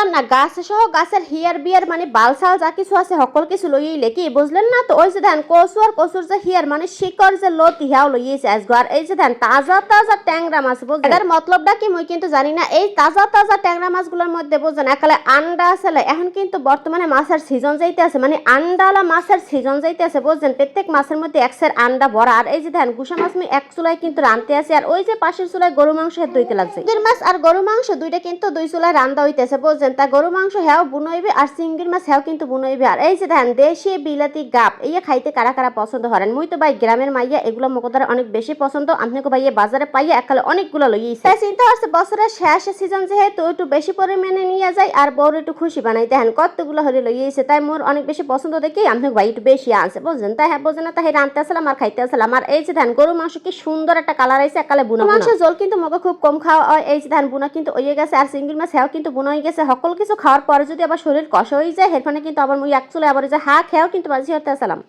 বুঝলাম না, গাছ সহ গাছের হিয়ার বিয়ার মানে বালসাল যা কিছু আছে, সকল কিছু লইলে কি? বুঝলেন না তো? ওই যে ধান কচু আর কচুর যে হিয়ার মানে শিকড় যে লতি হিয়াও লইয়েছে আজগো আর এই যে ধান তাজা তাজা ট্যাংরা মাছ, বুঝলেন? এটার মতলবটা কি মুই কিন্তু জানি না। এই তাজা তাজা ট্যাংরা মাছগুলোর মধ্যে, বুঝলেন একালে আন্ডা আছে এখন কিন্তু বর্তমানে মাছের সিজন যাইতে আছে মানে আন্ডালা মাছের সিজন যাইতে আছে বুঝছেন প্রত্যেক মাছের মধ্যে একসের আন্ডা ভরা। আর এই যে ধান গুসা মাছ আমি এক চুলায় কিন্তু রানতে আছে। আর ওই যে পাশের চুলায় গরু মাংস দইতে লাগছে। মাছ আর গরু মাংস দুইটা কিন্তু দুই চুলায় রান্দা হইতেছে বুঝছেন তা গরু মাংস হ্যাও বুনইবে আর চিংড়ি মাছ হ্যাও কিন্তু বুনইবে। আর এই যে ধান দেশি বিলাতি গাপ, এই খাইতে কারা কারা পছন্দ করেন? মুই তো ভাই গ্রামের মাইয়া, এগুলো মোকদার অনেক বেশি পছন্দ। আপনাকে ভাইয়া বাজারে পাইয়া একালে অনেকগুলো লইয়েছে তাই চিন্তা করছে, বছরের শেষ সিজন যেহেতু একটু বেশি পরিমাণে নিয়ে যায় আর বড় একটু খুশি বানাই। দেখেন, কতগুলো হলে লইয়েছে তাই মোর অনেক বেশি পছন্দ দেখি আপনাকে ভাই একটু বেশি আনছে বুঝলেন তাই হ্যাঁ বুঝলেন তাই রানতে আসলাম আর খাইতে আসলাম। আর এই যে ধান গরু মাংস কি সুন্দর একটা কালার আইছে একালে বুনা মাংস জল কিন্তু মগে খুব কম খাওয়া হয়। এই যে ধান বুনা কিন্তু ওইয়ে গেছে আর সিঙ্গেল মাছ হ্যাও কিন্তু বুনা হয়ে গেছে সকল কিছু খাওয়ার পরে যদি আবার শরীর কষ হয়ে যায়, হেরফানে কিন্তু আবার মুই এক চলে আবার যে হা খেয়েও কিন্তু বাজি হতে আসলাম।